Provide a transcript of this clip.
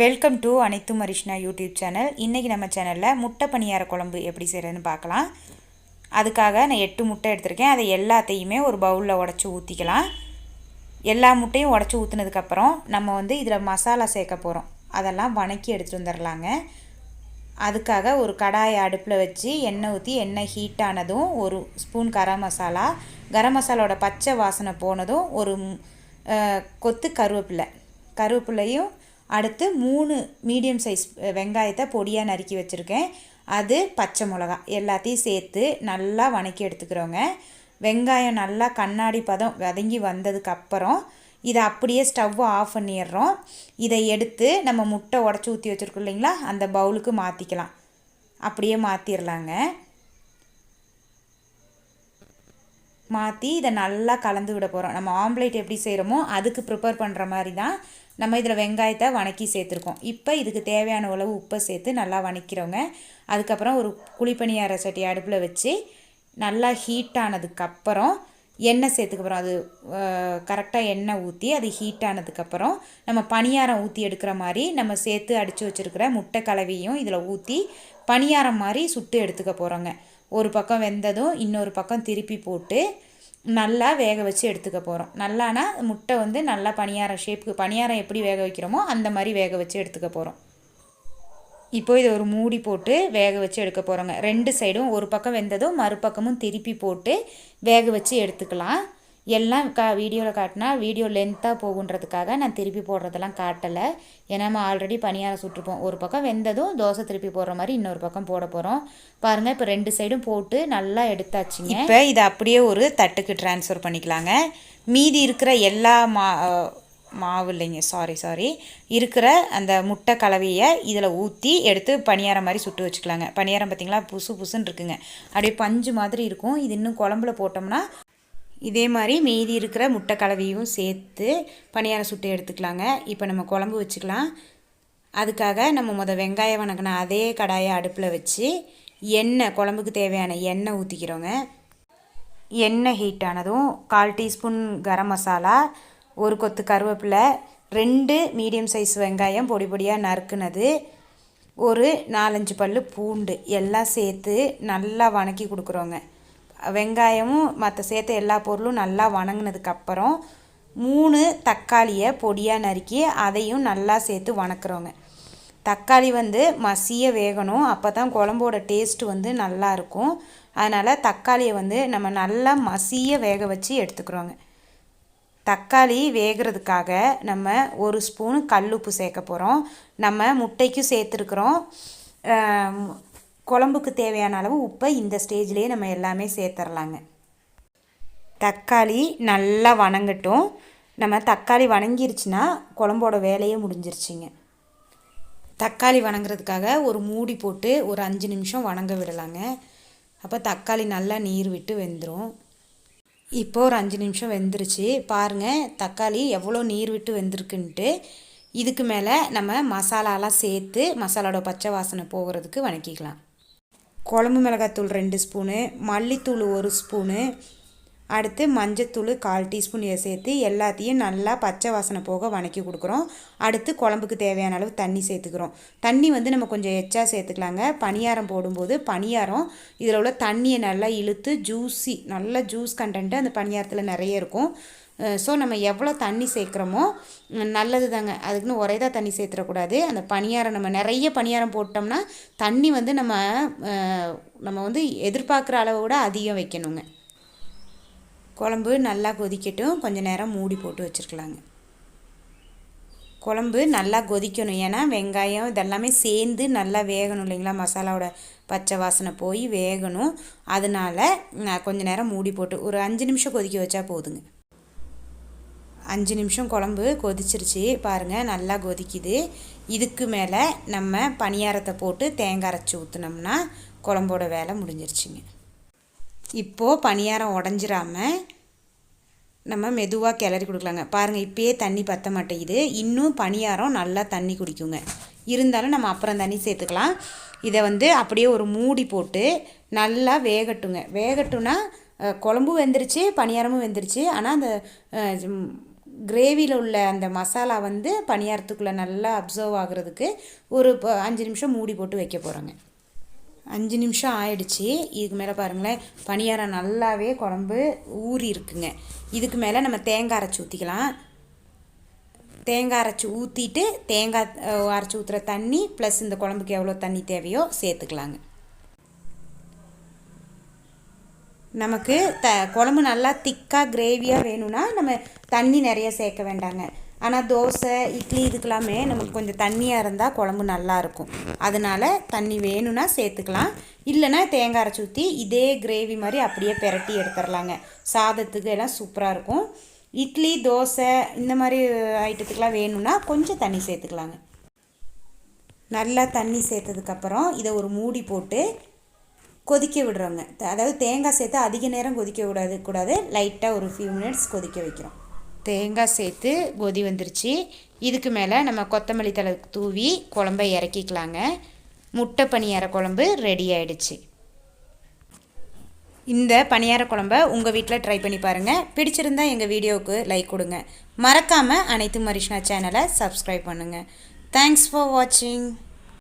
Welcome to அனைத்து மரிஷ்னா YouTube channel இன்றைக்கி நம்ம சேனலில் முட்டை பணியார குழம்பு எப்படி செய்கிறதுன்னு பார்க்கலாம். அதுக்காக நான் எட்டு முட்டை எடுத்திருக்கேன். அதை எல்லாத்தையுமே ஒரு பவுலில் உடச்சி ஊற்றிக்கலாம் எல்லா முட்டையும் உடச்சி ஊற்றுனதுக்கப்புறம் நம்ம வந்து இதில் மசாலா சேர்க்க போகிறோம் அதெல்லாம் வணக்கி எடுத்துகிட்டு வந்துடலாங்க அதுக்காக ஒரு கடாயை அடுப்பில் வச்சு எண்ணெய் ஊற்றி எண்ணெய் ஹீட் ஆனதும் ஒரு ஸ்பூன் கரம் மசாலா. கரம் மசாலாவோட பச்சை வாசனை போனதும் ஒரு கொத்து கருவேப்பிலை. கருவேப்பிலையும் அடுத்து மூணு மீடியம் சைஸ் வெங்காயத்தை பொடியாக நறுக்கி வச்சுருக்கேன். அது பச்சை மிளகா எல்லாத்தையும் சேர்த்து நல்லா வணக்கி எடுத்துக்கிறோங்க. வெங்காயம் நல்லா கண்ணாடி பதம் வதங்கி வந்ததுக்கப்புறம் இதை அப்படியே ஸ்டவ்வை ஆஃப் பண்ணிடுறோம். இதை எடுத்து நம்ம முட்டை உடச்சி ஊற்றி வச்சுருக்கோம் இல்லைங்களா? அந்த பவுலுக்கு மாற்றிக்கலாம் அப்படியே மாற்றிடலாங்க மாற்றி இதை நல்லா கலந்து விட போகிறோம் நம்ம ஆம்லேட் எப்படி செய்கிறோமோ அதுக்கு ப்ரிப்பேர் பண்ணுற மாதிரி தான் நம்ம இதில் வெங்காயத்தை வணக்கி சேர்த்துருக்கோம். இப்போ இதுக்கு தேவையான அளவு உப்பை சேர்த்து நல்லா வணக்கிறோங்க. அதுக்கப்புறம் ஒரு குழிப்பணியார சட்டி அடுப்பில் வச்சு நல்லா ஹீட் ஆனதுக்கப்புறம் எண்ணெய் சேர்த்துக்க போகிறோம் அது கரெக்டாக எண்ணெய் ஊற்றி அது ஹீட் ஆனதுக்கப்புறம் நம்ம பணியாரம் ஊற்றி எடுக்கிற மாதிரி நம்ம சேர்த்து அடித்து வச்சுருக்கிற முட்டை கலவையும் இதில் ஊற்றி பணியாரம் மாதிரி சுட்டு எடுத்துக்க போகிறோங்க ஒரு பக்கம் வெந்ததும் இன்னொரு பக்கம் திருப்பி போட்டு நல்லா வேக வச்சு எடுத்துக்க போகிறோம் நல்லானா முட்டை வந்து நல்லா பணியாரம் ஷேப்புக்கு பணியாரம் எப்படி வேக வைக்கிறோமோ அந்த மாதிரி வேக வச்சு எடுத்துக்க போகிறோம் இப்போ இதை ஒரு மூடி போட்டு வேக வச்சு எடுக்க போகிறோங்க ரெண்டு சைடும் ஒரு பக்கம் வெந்ததும் மறுபக்கமும் திருப்பி போட்டு வேக வச்சு எடுத்துக்கலாம். எல்லாம் கா வீடியோவில் காட்டினா வீடியோ லென்த்தாக போகுன்றதுக்காக நான் திருப்பி போடுறதெல்லாம் காட்டலை. ஏன்னா நம்ம ஆல்ரெடி பணியாரம் சுட்டுருப்போம். ஒரு பக்கம் வெந்ததும் தோசை திருப்பி போடுற மாதிரி இன்னொரு பக்கம் போட போகிறோம் பாருங்கள் இப்போ ரெண்டு சைடும் போட்டு நல்லா எடுத்தாச்சுங்க. இப்போ இதை அப்படியே ஒரு தட்டுக்கு ட்ரான்ஸ்ஃபர் பண்ணிக்கலாங்க. மீதி இருக்கிற எல்லா மா மாவு இல்லைங்க. சாரி சாரி இருக்கிற அந்த முட்டை கலவையை இதில் ஊற்றி எடுத்து பணியாரம் மாதிரி சுட்டு வச்சுக்கலாங்க. பணியாரம் பார்த்திங்களா புசு புசுன்னு இருக்குங்க. அப்படியே பஞ்சு மாதிரி இருக்கும். இது இன்னும் குழம்புல போட்டோம்னா இதே மாதிரி மீதி இருக்கிற முட்டை கலவையும் சேர்த்து பணியாரம் சுட்டு எடுத்துக்கலாங்க. இப்போ நம்ம குழம்பு வச்சுக்கலாம். அதுக்காக நம்ம முத வெங்காயம் வணக்கின அதே கடாயை அடுப்பில் வச்சு எண்ணெய் குழம்புக்கு தேவையான எண்ணெய் ஊற்றிக்கிறோங்க எண்ணெய் ஹீட் ஆனதும் கால் டீஸ்பூன் கரம் மசாலா ஒரு கொத்து கருவேப்பிலை ரெண்டு மீடியம் சைஸ் வெங்காயம் பொடி பொடியாக நறுக்குனது ஒரு நாலஞ்சு பல் பூண்டு எல்லாம் சேர்த்து நல்லா வணக்கி கொடுக்குறோங்க. வெங்காயமும் மற்ற சேர்த்த எல்லா பொருளும் நல்லா வணங்கினதுக்கப்புறம் மூணு தக்காளியை பொடியாக நறுக்கி அதையும் நல்லா சேர்த்து வணக்குறோங்க. தக்காளி வந்து மசிய வேகணும். அப்போ தான் குழம்போட டேஸ்ட்டு வந்து நல்லாயிருக்கும் அதனால் தக்காளியை வந்து நம்ம நல்லா மசிய வேக வச்சு எடுத்துக்கிறோங்க. தக்காளி வேகிறதுக்காக நம்ம ஒரு ஸ்பூன் கல்லுப்பு சேர்க்க போகிறோம் நம்ம முட்டைக்கும் சேர்த்துருக்குறோம். குழம்புக்கு தேவையான அளவு உப்பை இந்த ஸ்டேஜ்லேயே நம்ம எல்லாமே சேர்த்துர்லாங்க. தக்காளி நல்லா வணங்கட்டும். நம்ம தக்காளி வணங்கிருச்சுன்னா குழம்போட வேலையே முடிஞ்சிருச்சுங்க. தக்காளி வணங்குறதுக்காக ஒரு மூடி போட்டு ஒரு அஞ்சு நிமிஷம் வணங்க விடலாங்க. அப்போ தக்காளி நல்லா நீர் விட்டு வெந்துடும் இப்போ ஒரு அஞ்சு நிமிஷம் வெந்துருச்சு. பாருங்கள் தக்காளி எவ்வளோ நீர் விட்டு வெந்திருக்குன்ட்டு. இதுக்கு மேலே நம்ம மசாலாலாம் சேர்த்து மசாலாவோட பச்சை வாசனை போகிறதுக்கு வணக்கிக்கலாம். குழம்பு மிளகாத்தூள் ரெண்டு ஸ்பூனு மல்லித்தூள் ஒரு ஸ்பூனு அடுத்து மஞ்சத்தூள் கால் டீஸ்பூன் சேர்த்து எல்லாத்தையும் நல்லா பச்சை வாசனை போக வணக்கி கொடுக்குறோம். அடுத்து குழம்புக்கு தேவையான அளவு தண்ணி சேர்த்துக்கிறோம். தண்ணி வந்து நம்ம கொஞ்சம் எச்சா சேர்த்துக்கலாங்க. பணியாரம் போடும்போது பணியாரம் இதில் உள்ள தண்ணியை நல்லா இழுத்து ஜூஸி நல்ல ஜூஸ் கண்டென்ட்டு அந்த பணியாரத்தில் நிறைய இருக்கும். ஸோ நம்ம எவ்வளோ தண்ணி சேர்க்குறோமோ நல்லது தாங்க. அதுக்குன்னு ஒரே தான் தண்ணி சேர்த்துடக்கூடாது அந்த பணியாரம் நம்ம நிறைய பணியாரம் போட்டோம்னா தண்ணி வந்து நம்ம நம்ம வந்து எதிர்பார்க்குற அளவை விட அதிகம் வைக்கணுங்க. குழம்பு நல்லா கொதிக்கட்டும். கொஞ்சம் நேரம் மூடி போட்டு வச்சுருக்கலாங்க. குழம்பு நல்லா கொதிக்கணும். ஏன்னா வெங்காயம் இதெல்லாமே சேர்ந்து நல்லா வேகணும் இல்லைங்களா? மசாலாவோட பச்சை வாசனை போய் வேகணும். அதனால நான் நேரம் மூடி போட்டு ஒரு அஞ்சு நிமிஷம் கொதிக்க வச்சா போதுங்க. அஞ்சு நிமிஷம் குழம்பு கொதிச்சிருச்சு. பாருங்கள் நல்லா கொதிக்குது. இதுக்கு மேலே நம்ம பணியாரத்தை போட்டு தேங்காய் அரைச்சி ஊற்றுனோம்னா குழம்போட வேலை முடிஞ்சிருச்சுங்க. இப்போது பணியாரம் உடஞ்சிராம நம்ம மெதுவாக கிளறி கொடுக்கலாங்க. பாருங்கள் இப்பயே தண்ணி பற்ற மாட்டேங்குது. இன்னும் பணியாரம் நல்லா தண்ணி குடிக்குங்க. இருந்தாலும் நம்ம அப்புறம் தண்ணி சேர்த்துக்கலாம். இதை வந்து அப்படியே ஒரு மூடி போட்டு நல்லா வேகட்டுங்க. வேகட்டுனா குழம்பு குழம்பும் வெந்துருச்சு பணியாரமும் வெந்துருச்சு. ஆனால் அந்த கிரேவியில் உள்ள அந்த மசாலா வந்து பணியாரத்துக்குள்ளே நல்லா அப்சர்வ் ஆகுறதுக்கு ஒரு ப- அஞ்சு நிமிஷம் மூடி போட்டு வைக்க போகிறோங்க அஞ்சு நிமிஷம் ஆயிடுச்சு. இதுக்கு மேலே பாருங்களேன் பணியாரம் நல்லாவே குழம்பு ஊறி இருக்குங்க. இதுக்கு மேலே நம்ம தேங்காய் அரைச்சி ஊற்றிக்கலாம் தேங்காய் அரைச்சி ஊற்றிட்டு தேங்காய் அரைச்சி ஊற்றுற தண்ணி ப்ளஸ் இந்த குழம்புக்கு எவ்வளோ தண்ணி தேவையோ சேர்த்துக்கலாங்க. நமக்கு த குழம்பு நல்லா திக்காக கிரேவியாக வேணும்னா நம்ம தண்ணி நிறைய சேர்க்க வேண்டாங்க. ஆனால் தோசை இட்லி இதுக்கெல்லாமே நமக்கு கொஞ்சம் தண்ணியாக இருந்தால் குழம்பு நல்லா இருக்கும். தண்ணி வேணும்னா சேர்த்துக்கலாம். இல்லைன்னா தேங்காய் அரைச்சி ஊற்றி இதே கிரேவி மாதிரி அப்படியே பெரட்டி எடுத்துடலாங்க சாதத்துக்கு எல்லாம் சூப்பராக இருக்கும். இட்லி தோசை இந்த மாதிரி ஐட்டத்துக்கெலாம் வேணும்னா கொஞ்சம் தண்ணி சேர்த்துக்கலாங்க. நல்லா தண்ணி சேர்த்ததுக்கப்புறம் இதை ஒரு மூடி போட்டு கொதிக்க விடுறோங்க. அதாவது தேங்காய் சேர்த்து அதிக நேரம் கொதிக்க விடாது கூடாது. லைட்டாக ஒரு ஃபியூ மினிட்ஸ் கொதிக்க வைக்கிறோம். தேங்காய் சேர்த்து கொதி வந்துருச்சு. இதுக்கு மேலே நம்ம கொத்தமல்லி தழை தூவி குழம்ப இறக்கிக்கலாங்க. முட்டை பணியார குழம்பு ரெடி ஆயிடுச்சு. இந்த பணியார குழம்ப உங்கள் வீட்டில் ட்ரை பண்ணி பாருங்கள் பிடிச்சிருந்தா எங்கள் வீடியோவுக்கு லைக் கொடுங்க. மறக்காமல் அனைத்து மரிஷ்னா சேனலை சப்ஸ்கிரைப் பண்ணுங்கள் தேங்க்ஸ் ஃபார் வாட்சிங்